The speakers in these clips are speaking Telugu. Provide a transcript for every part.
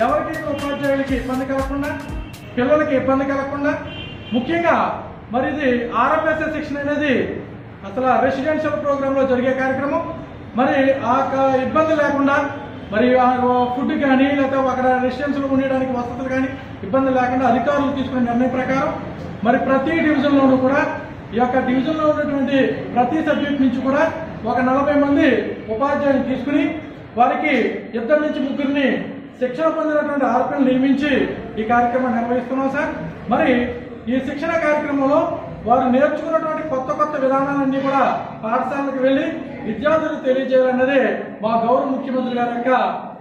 ఎవరికైతే ఉపాధ్యాయులకి ఇబ్బంది కలగకుండా పిల్లలకి ఇబ్బంది కలగకుండా ముఖ్యంగా మరి ఇది ఆర్ఎంఎస్ఎస్ శిక్షణ అనేది అసలు రెసిడెన్షియల్ ప్రోగ్రామ్లో జరిగే కార్యక్రమం. మరి ఆ ఇబ్బంది లేకుండా మరి ఆ ఫుడ్ కానీ లేకపోతే అక్కడ రెసిడెన్షియల్ ఉండడానికి వసతులు కానీ ఇబ్బంది లేకుండా అధికారులు తీసుకునే నిర్ణయం ప్రకారం మరి ప్రతి డివిజన్లోనూ కూడా ఈ యొక్క డివిజన్లో ఉన్నటువంటి ప్రతి సబ్జెక్ట్ నుంచి కూడా ఒక నలభై మంది ఉపాధ్యాయులు తీసుకుని వారికి ఇద్దరు నుంచి ముగ్గురిని శిక్షణ పొందినటువంటి ఆర్పీలు నియమించి ఈ కార్యక్రమం నిర్వహిస్తున్నాం సార్. మరి ఈ శిక్షణ కార్యక్రమంలో వారు నేర్చుకున్నటువంటి కొత్త కొత్త విధానాలన్నీ కూడా పాఠశాలకు వెళ్ళి విద్యార్థులకు తెలియజేయాలన్నదే మా గౌరవ ముఖ్యమంత్రి గారి యొక్క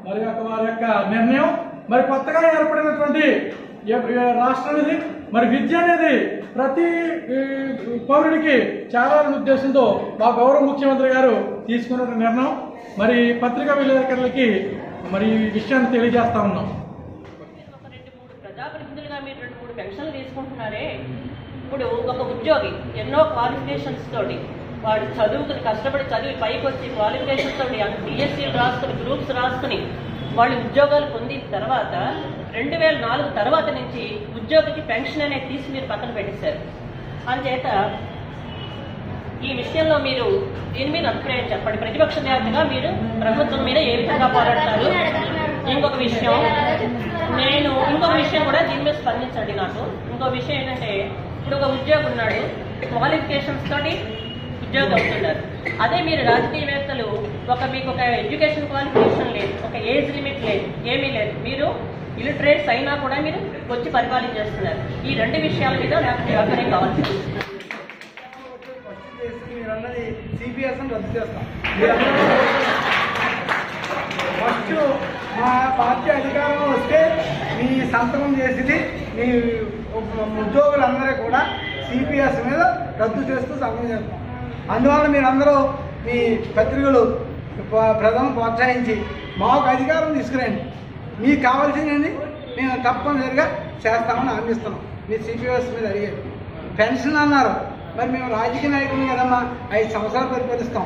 మరి యొక్క వారి యొక్క నిర్ణయం. మరి కొత్తగా ఏర్పడినటువంటి రాష్ట్రం ఇది? మరి విద్య అనేది ప్రతి పౌరుడికి చాలా ఉద్దేశంతో మా గౌరవ ముఖ్యమంత్రి గారు తీసుకున్న నిర్ణయం. మరి పత్రికా విలేకరులకి మరి ఈ విషయాన్ని తెలియజేస్తా ఉన్నాం ఒక రెండు మూడు ప్రజాప్రతినిధులుగా మీరు రెండు మూడు పెన్షన్లు సరే ఇప్పుడు ఒక ఉద్యోగి ఎన్నో క్వాలిఫికేషన్స్ తోటి వాడు చదువుకుని కష్టపడి చదివి పైకి వచ్చి క్వాలిఫికేషన్స్ తోటి డిఎస్సీలు రాసుకుని గ్రూప్స్ రాసుకుని వాళ్ళు ఉద్యోగాలు పొందిన తర్వాత రెండు వేల నాలుగు తర్వాత నుంచి ఉద్యోగికి పెన్షన్ అనేది తీసి మీరు పక్కన పెట్టేశారు. అందుచేత ఈ విషయంలో మీరు దీని మీద అభిప్రాయం చెప్పండి. ప్రతిపక్ష నేతగా మీరు ప్రభుత్వం మీద ఏ విధంగా పోరాడతారు? ఇంకొక విషయం నేను ఇంకో విషయం కూడా దీని మీద స్పందించండి నాకు. ఇంకో విషయం ఏంటంటే ఇప్పుడు ఒక ఉద్యోగి ఉన్నాడు క్వాలిఫికేషన్స్ తోటి ఉద్యోగం అవుతున్నారు అదే మీరు రాజకీయవేత్తలు ఒక మీకు ఒక ఎడ్యుకేషన్ క్వాలిఫికేషన్ లేదు ఒక ఏజ్ లిమిట్ లేదు ఏమీ లేదు. మీరు ఇలిటరేట్స్ అయినా కూడా మీరు వచ్చి పరిపాలన చేస్తున్నారు ఈ రెండు విషయాల మీద నాకు మీ కావాల్సి కావాలి. అన్నది రద్దు చేస్తాం. ఫస్ట్ మా పార్టీ అధికారం వస్తే మీ సంతకం చేసింది మీ ఉద్యోగులందరూ కూడా సిపిఎస్ మీద రద్దు చేస్తూ సంతకం చేస్తాం అందువల్ల మీరందరూ మీ పత్రికలు ప్రజలను ప్రోత్సహించి మాకు అధికారం తీసుకురండి. మీకు కావాల్సిందండి మేము తప్పనిసరిగా చేస్తామని హామీస్తున్నాం మీ సిపిఎస్ మీద అడిగారు. పెన్షన్ అన్నారు. మరి మేము రాజకీయ నాయకులు కదమ్మా ఐదు సంవత్సరాలు పరిపాలిస్తాం.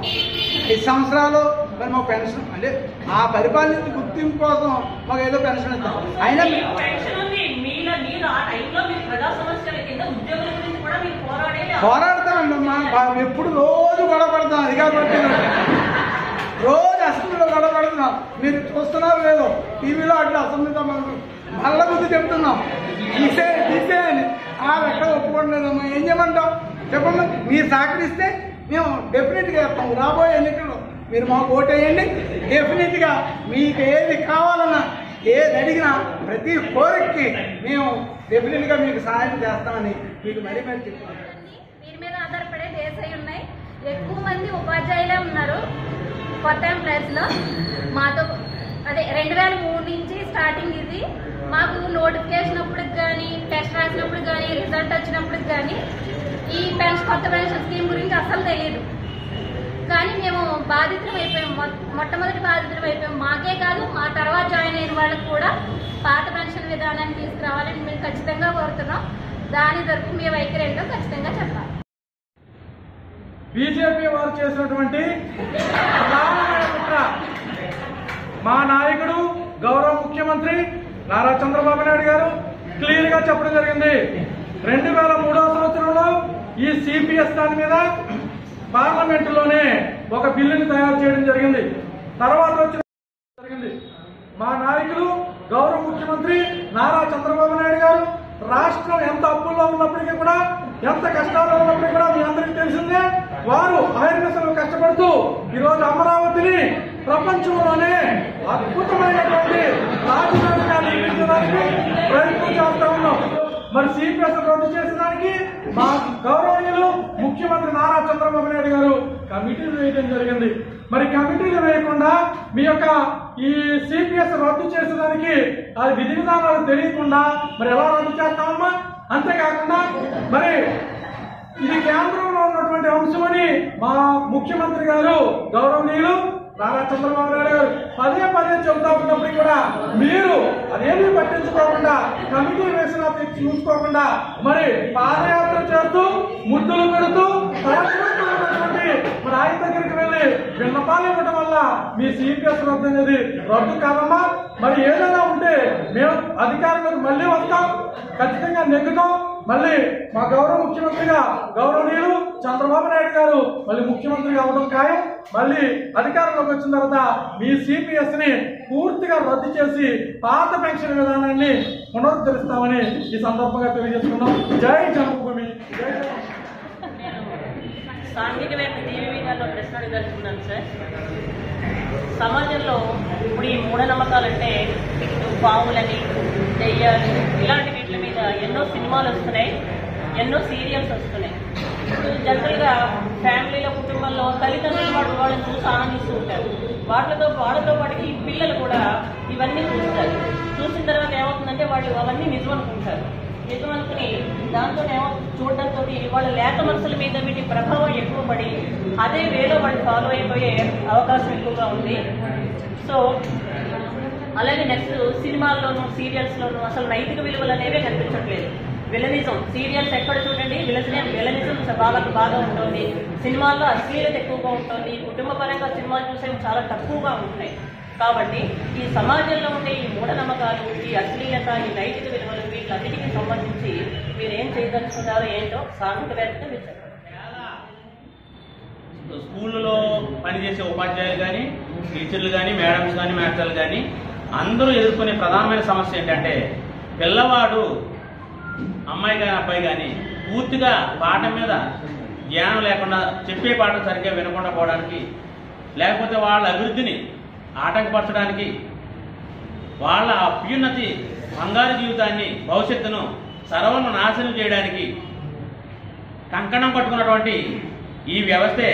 ఐదు సంవత్సరాలు మరి మాకు పెన్షన్. అంటే ఆ పరిపాలన గుర్తింపు కోసం మాకు ఏదో పెన్షన్ ఇస్తాం అయినా మీకు పెన్షన్ ఉంది మీలో మీరు ఆ టైంలో మీరు ప్రజా సమస్యల కింద ఉద్యోగుల గురించి కూడా మీరు పోరాడే పోరాడతామండి అమ్మా. బా- ఎప్పుడు రోజు గొడవ పడతాం అధికార పార్టీ రోజు అసెంబ్లీలో గొడవ పడుతున్నాం మీరు చూస్తున్నారో లేదో టీవీలో అట్లా అసెంబ్లీతో మనం మళ్ళ బుద్ధి చెప్తున్నాం. తీసే తీసేయని ఆ ఎక్కడ ఒప్పుకోవట్లేదమ్మా. ఏం చేయమంటాం చెప్పమ్మా. మీరు సహకరిస్తే మేము డెఫినెట్గా చెప్తాం. రాబోయే ఎన్నికల్లో మీరు మాకు ఓటేయండి. డెఫినెట్గా మీకు ఏది కావాలన్నా ఏది అడిగినా ప్రతి కోరికకి మేము డెఫినెట్గా మీకు సహాయం చేస్తామని మీకు మరీ మరి చెప్తాం మీద ఆధారపడే దేశాయి ఉన్నాయి. ఎక్కువ మంది ఉపాధ్యాయులే ఉన్నారు కొత్త ఎంప్లాయీస్లో. మాతో అదే రెండు వేల మూడు నుంచి స్టార్టింగ్ ఇది. మాకు నోటిఫికేషన్ అప్పుడు కానీ టెస్ట్ రాసినప్పుడు కానీ రిజల్ట్ వచ్చినప్పుడు కానీ ఈ పెన్షన్ కొత్త పెన్షన్ స్కీమ్ గురించి అసలు తెలియదు కానీ మేము బాధితులం అయిపోయాం. మొట్టమొదటి బాధితులం అయిపోయాం. మాకే కాదు మా తర్వాత జాయిన్ అయిన వాళ్ళకి కూడా పాత పెన్షన్ విధానాన్ని తీసుకురావాలని మేము ఖచ్చితంగా కోరుతున్నాం. దాని తరపు మీ వైఖరి ఏంటో ఖచ్చితంగా చెప్పాలి. బీజేపీ వారు చేసినటువంటి మా నాయకుడు గౌరవ ముఖ్యమంత్రి నారా చంద్రబాబు నాయుడు గారు క్లియర్గా చెప్పడం జరిగింది. రెండు వేల మూడవ సంవత్సరంలో ఈ సిపిఎస్ దాని మీద పార్లమెంటులోనే ఒక బిల్లుని తయారు చేయడం జరిగింది. తర్వాత వచ్చిన జరిగింది. మా నాయకులు గౌరవ ముఖ్యమంత్రి నారా చంద్రబాబు నాయుడు గారు రాష్ట్రం ఎంత అప్పుల్లో ఉన్నప్పటికీ కూడా ఎంత కష్టాల్లో ఉన్నప్పటికీ కూడా మీ అందరికీ తెలిసిందే వారు అహర్నిశలు కష్టపడుతూ ఈరోజు అమరావతిని ప్రపంచంలోనే అద్భుతమైనటువంటి రాజధానిగా నిర్మించడానికి ప్రయత్నం చేస్తా ఉన్నాం. మరి సిపిఎస్ రద్దు చేసేదానికి మా గౌరవనీయులు ముఖ్యమంత్రి నారా చంద్రబాబు నాయుడు గారు కమిటీలు వేయడం జరిగింది. మరి కమిటీలు వేయకుండా మీ యొక్క ఈ సిపిఎస్ రద్దు చేసేదానికి అది విధి విధానాలు తెలియకుండా మరి ఎలా రద్దు చేస్తామమ్మా? అంతేకాకుండా మరి ఇది కేంద్రంలో ఉన్నటువంటి అంశమని మా ముఖ్యమంత్రి గారు గౌరవనీయులు నారా చంద్రబాబు నాయుడు పదే పదే చెబుతా ఉన్నప్పటికీ కూడా మీరు అదేమీ పట్టించుకోకుండా కమిటీ వేసిన చూసుకోకుండా మరి పాదయాత్ర చేస్తూ ముద్దులు పెడుతూ తలపెట్టుకున్నటువంటి మరి ఆయన దగ్గరికి వెళ్ళి విన్నపాలు ఇవ్వడం వల్ల మీ సిపిఎస్ రద్దు అనేది రద్దు కాదమ్మా. మరి ఏదైనా ఉంటే మేము అధికారంలోకి మళ్ళీ వస్తాం. ఖచ్చితంగా నెగ్గుతాం. మళ్ళీ మా గౌరవ ముఖ్యమంత్రిగా గౌరవనీయులు చంద్రబాబు నాయుడు గారు మళ్ళీ ముఖ్యమంత్రి అవడం ఖాయం. మళ్ళీ అధికారంలోకి వచ్చిన తర్వాత మీ సిపిఎస్ని పూర్తిగా రద్దు చేసి పాత పెన్షన్ విధానాన్ని పునరుద్ధరిస్తామని ఈ సందర్భంగా తెలియజేసుకున్నాం. జై జన్మభూమి. జై సాంఘికవేత్త జీవి గారిలో ప్రశ్న అడగలుగుతున్నాను సార్. సమాజంలో ఇప్పుడు ఈ మూఢనమ్మకాలంటే ఇటు పావులని దెయ్యాలు ఇలాంటి వీటి మీద ఎన్నో సినిమాలు వస్తున్నాయి ఎన్నో సీరియల్స్ వస్తున్నాయి. జనరల్గా ఫ్యామిలీలో కుటుంబంలో తల్లిదండ్రులు వాడు వాళ్ళని చూసి ఆనందిస్తూ ఉంటారు. వాటితో వాళ్ళతో పాటుకి పిల్లలు కూడా ఇవన్నీ చూస్తారు. చూసిన తర్వాత ఏమవుతుందంటే వాళ్ళు అవన్నీ నిజం అనుకుంటారు నిజం అనుకుని దాంతో ఏమో చూడడంతో వాళ్ళ లేత మనసుల మీద వీటి ప్రభావం ఎక్కువ పడి అదే వేలో వాళ్ళు ఫాలో అయిపోయే అవకాశం ఎక్కువగా ఉంది. సో అలాగే నెక్స్ట్ సినిమాల్లోనూ సీరియల్స్లోనూ అసలు నైతిక విలువలు అనేవే కనిపించట్లేదు. విలనిజం. సీరియల్స్ ఎక్కడ చూడండి? విలనిజం విలనిజం బాగా బాగా ఉంటుంది. సినిమాల్లో అశ్లీలత ఎక్కువగా ఉంటుంది. కుటుంబ పరంగా సినిమాలు చూసేవి చాలా తక్కువగా ఉంటున్నాయి. కాబట్టి ఈ సమాజంలో ఉండే ఈ మూఢనమ్మకాలు ఈ అశ్లీలత ఈ నైతిక విలువలు వీటన్నిటికీ సంబంధించి మీరు ఏం చేయదలుచుకున్నారో ఏంటో సాంఘికవేత్తగా మీరు చెప్పండి. స్కూళ్ళలో పనిచేసే ఉపాధ్యాయులు కానీ టీచర్లు కానీ మేడమ్స్ కానీ మాస్టర్లు కానీ అందరూ ఎదుర్కొనే ప్రధానమైన సమస్య ఏంటంటే పిల్లవాడు అమ్మాయి కానీ అబ్బాయి కానీ పూర్తిగా పాఠం మీద జ్ఞానం లేకుండా చెప్పే పాఠం సరిగ్గా వినకుండా పోవడానికి లేకపోతే వాళ్ళ అభివృద్ధిని ఆటంకపరచడానికి వాళ్ళ అభ్యున్నతి బంగారు జీవితాన్ని భవిష్యత్తును సర్వను నాశనం చేయడానికి కంకణం పట్టుకున్నటువంటి ఈ వ్యవస్థే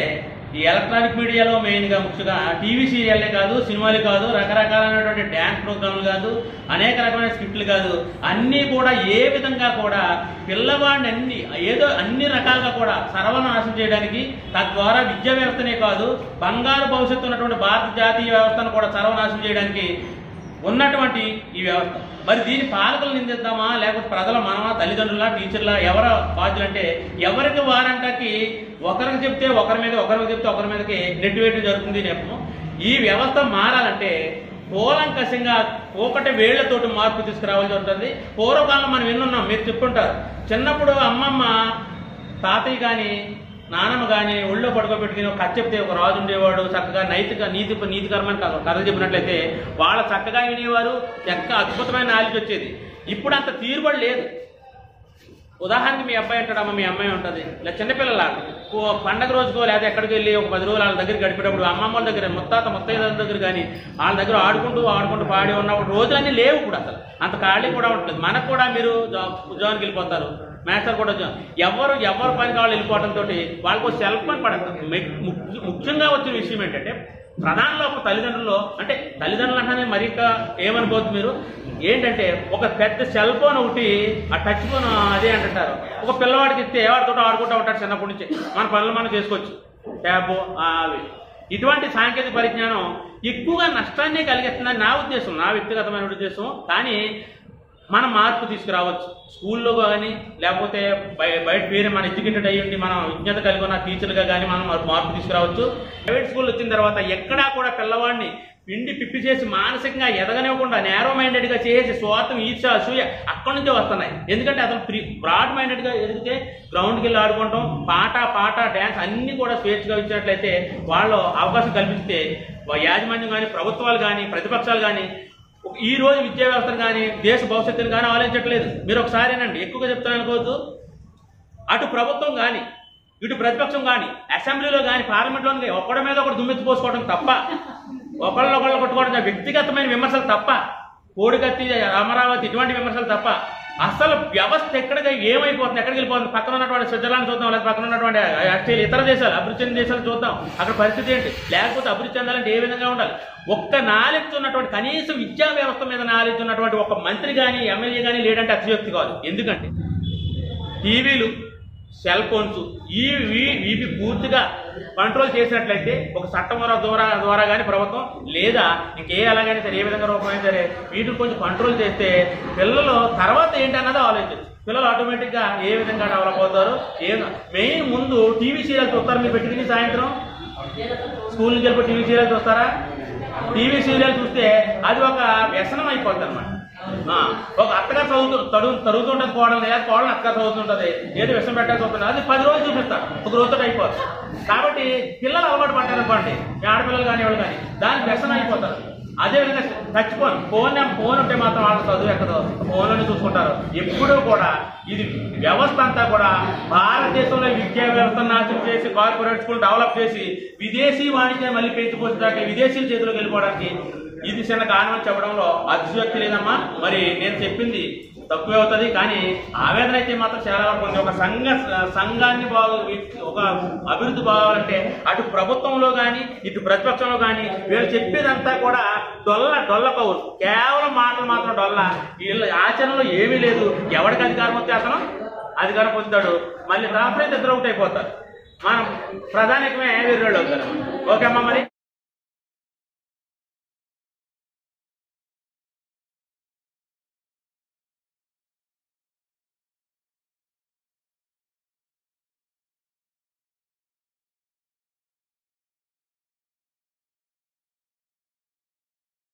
ఈ ఎలక్ట్రానిక్ మీడియాలో మెయిన్గా ముఖ్యంగా టీవీ సీరియల్లే కాదు సినిమాలు కాదు రకరకాలైనటువంటి డ్యాన్స్ ప్రోగ్రాంలు కాదు అనేక రకమైన స్క్రిప్ట్లు కాదు అన్నీ కూడా ఏ విధంగా కూడా పిల్లవాడిని అన్ని ఏదో అన్ని రకాలుగా కూడా సర్వనాశం చేయడానికి తద్వారా విద్యా వ్యవస్థనే కాదు బంగారు భవిష్యత్తు ఉన్నటువంటి భారత జాతీయ వ్యవస్థను కూడా సర్వనాశం చేయడానికి ఉన్నటువంటి ఈ వ్యవస్థ. మరి దీని పాలకులు నిందిద్దామా? లేకపోతే ప్రజల మనమా? తల్లిదండ్రుల? టీచర్ల? ఎవర బాధ్యులు అంటే ఎవరికి వారంటకి ఒకరికి చెప్తే ఒకరి మీద ఒకరికి చెప్తే ఒకరి మీదకి నెట్టివేటు జరుగుతుంది నేపథ్యం. ఈ వ్యవస్థ మారాలంటే కూలంకషంగా ఒకటి వేళ్ళతోటి మార్పు తీసుకురావాల్సి ఉంటుంది పూర్వకాలం మనం విన్నున్నాం మీరు చెప్పుంటారు చిన్నప్పుడు అమ్మమ్మ తాతయ్య కానీ నానమ్మ కానీ ఒళ్ళో పడుకోబెట్టుకుని ఒక కథ చెప్తే ఒక రాజు ఉండేవాడు చక్కగా నైతిక నీతి నీతికరమైన కథ- కథలు చెప్పినట్లయితే వాళ్ళ చక్కగా వినేవారు చక్క అద్భుతమైన నాలెడ్జ్ వచ్చేది. ఇప్పుడు అంత తీరుబడి లేదు. ఉదాహరణకి మీ అబ్బాయి అంటాడమ్మ మీ అమ్మాయి ఉంటుంది. ఇలా చిన్నపిల్లల పండగ రోజుకో లేదా ఎక్కడికి వెళ్ళి ఒక పది రోజులు వాళ్ళ దగ్గర గడిపేటప్పుడు అమ్మమ్మ వాళ్ళ దగ్గర ముత్తాత ముత్తయ్య దగ్గర కానీ వాళ్ళ దగ్గర ఆడుకుంటూ ఆడుకుంటూ పాడి ఉన్నప్పుడు రోజులన్నీ లేవు ఇప్పుడు అసలు. అంత ఖాళీ కూడా ఉంటుంది మనకు కూడా మీరు జా- వెళ్ళిపోతారు. మేస్టర్ కూడా ఉద్యోగం ఎవరు ఎవరు పని కావాలి వెళ్ళిపోవడంతో వాళ్ళకు సెల్ఫ్ పని పడదు ముఖ్యంగా వచ్చిన విషయం ఏంటంటే ప్రధాన ఒక తల్లిదండ్రులు అంటే తల్లిదండ్రులు అంటేనే మరిక ఏమనుకోవద్దు మీరు. ఏంటంటే ఒక పెద్ద సెల్ ఫోన్ ఒకటి ఆ టచ్ ఫోన్ అదే అంటుంటారు. ఒక పిల్లవాడికి ఇస్తే ఎవరితో ఆడుకుంటూ ఉంటాడు చిన్నప్పటి నుంచి. మన పనులు మనం చేసుకోవచ్చు. ట్యాబ్ అవి. ఇటువంటి సాంకేతిక పరిజ్ఞానం ఎక్కువగా నష్టాన్ని కలిగిస్తుందని నా ఉద్దేశం నా వ్యక్తిగతమైన ఉద్దేశం. కానీ మనం మార్పు తీసుకురావచ్చు. స్కూల్లో కానీ లేకపోతే బయ- బయట వేరే మన ఎడ్యుకేటెడ్ అయ్యి ఉండి మనం విజ్ఞత కలిగి ఉన్న టీచర్గా కానీ మనం మార్పు తీసుకురావచ్చు. ప్రైవేట్ స్కూల్ వచ్చిన తర్వాత ఎక్కడా కూడా పిల్లవాడిని పిండి పిప్పి చేసి మానసికంగా ఎదగనివ్వకుండా నేరో మైండెడ్గా చేసి స్వార్థం ఈర్ష అసూయ అక్కడి నుంచే వస్తున్నాయి. ఎందుకంటే అతను ప్రీ బ్రాడ్ మైండెడ్గా ఎదిగితే గ్రౌండ్కి వెళ్ళి ఆడుకుంటాం పాట పాట డ్యాన్స్ అన్నీ కూడా స్వేచ్ఛగా ఇచ్చినట్లయితే వాళ్ళు అవకాశం కల్పిస్తే యాజమాన్యం కానీ ప్రభుత్వాలు కానీ ప్రతిపక్షాలు కానీ ఈ రోజు విద్యా వ్యవస్థను కానీ దేశ భవిష్యత్తును కానీ ఆలోచించట్లేదు. మీరు ఒకసారేనండి ఎక్కువగా చెప్తాను అనుకోవద్దు. అటు ప్రభుత్వం కానీ ఇటు ప్రతిపక్షం కానీ అసెంబ్లీలో కానీ పార్లమెంట్లో కానీ ఒకడి మీద ఒకటి దుమ్మెత్తిపోసుకోవడం తప్ప ఒకళ్ళొకళ్ళు ఒకళ్ళు కొట్టుకోవడం వ్యక్తిగతమైన విమర్శలు తప్ప కోడికత్తి అమరావతి ఇటువంటి విమర్శలు తప్ప అసలు వ్యవస్థ ఎక్కడికి ఏమైపోతుంది? ఎక్కడికి వెళ్ళిపోతుంది? పక్కన ఉన్నటువంటి స్విట్జర్లాండ్ చూద్దాం లేదా పక్కన ఉన్నటువంటి ఆస్ట్రేలియా ఇతర దేశాలు అభివృద్ధి చెందిన దేశాలు చూద్దాం. అక్కడ పరిస్థితి ఏంటి? లేకపోతే అభివృద్ధి చెందాలంటే ఏ విధంగా ఉండాలి? ఒక్క నాలెడ్జ్ ఉన్నటువంటి కనీసం విద్యా వ్యవస్థ మీద నాలెడ్జ్ ఉన్నటువంటి ఒక మంత్రి కానీ ఎమ్మెల్యే కానీ లేడంటే అతిశయోక్తి కాదు. ఎందుకంటే టీవీలు సెల్ ఫోన్స్ ఈ వీ- వీటి పూర్తిగా కంట్రోల్ చేసినట్లయితే ఒక చట్టం ద్వారా ద్వారా కానీ ప్రభుత్వం లేదా ఇంకే అలాగైనా సరే ఏ విధంగా రూపమైనా సరే వీటిని కొంచెం కంట్రోల్ చేస్తే పిల్లలు తర్వాత ఏంటన్నది ఆలోచించు పిల్లలు ఆటోమేటిక్గా ఏ విధంగా డెవలప్ అవుతారు ఏ మెయిన్ ముందు టీవీ సీరియల్ చూస్తారు మీరు పెట్టుకుని సాయంత్రం? స్కూల్ నుంచి వెళ్ళి టీవీ సీరియల్ చూస్తారా? టీవీ సీరియల్ చూస్తే అది ఒక వ్యసనం అయిపోతుంది అనమాట ఒక అత్తగారు చదువుతుంది తడుగు తరుగుతుంటది కోడలు లేదా కోడలు అక్కడ చదువుతుంటది. ఏది విషయం పెట్టాలి వస్తుంది అది పది రోజులు చూపిస్తారు ఒక రోజుతో అయిపోతుంది కాబట్టి పిల్లలు అలవాటు పడ్డారు అనుకోండి. ఆడపిల్లలు కానీ ఎవరు కానీ దానికి వ్యసనం అయిపోతారు. అదేవిధంగా టచ్ ఫోన్ ఫోన్ ఫోన్ ఉంటే మాత్రం వాళ్ళు చదువు ఎక్కదు. ఫోన్లోనే చూసుకుంటారు. ఎప్పుడూ కూడా ఇది వ్యవస్థ అంతా కూడా భారతదేశంలో విద్యా వ్యవస్థ నాశనం చేసి కార్పొరేట్ స్కూల్ డెవలప్ చేసి విదేశీ వాణిజ్యం మళ్ళీ పెంచుకోవడానికి విదేశీల చేతిలోకి వెళ్ళిపోవడానికి ఇది చిన్న కారణం చెప్పడంలో అతిశయోక్తి లేదమ్మా. మరి నేను చెప్పింది తక్కువే అవుతుంది కానీ ఆవేదన అయితే మాత్రం చాలా వరకు ఉంది. ఒక సంఘ సంఘాన్ని బాగు ఒక అభివృద్ధి బాగాలంటే అటు ప్రభుత్వంలో కానీ ఇటు ప్రతిపక్షంలో కానీ వీళ్ళు చెప్పేదంతా కూడా డొల్ల డొల్ల కవులు కేవలం మాటలు మాత్రం డొల్ల. వీళ్ళ ఆచరణలో ఏమీ లేదు. ఎవరికి అధికారం వస్తే అతను అధికారం పొందుతాడు. మళ్ళీ రాత్రి ఇద్దరు ఒకటి అయిపోతారు మనం ప్రధానికమే వీరు అవుతారు ఓకే అమ్మా మరి.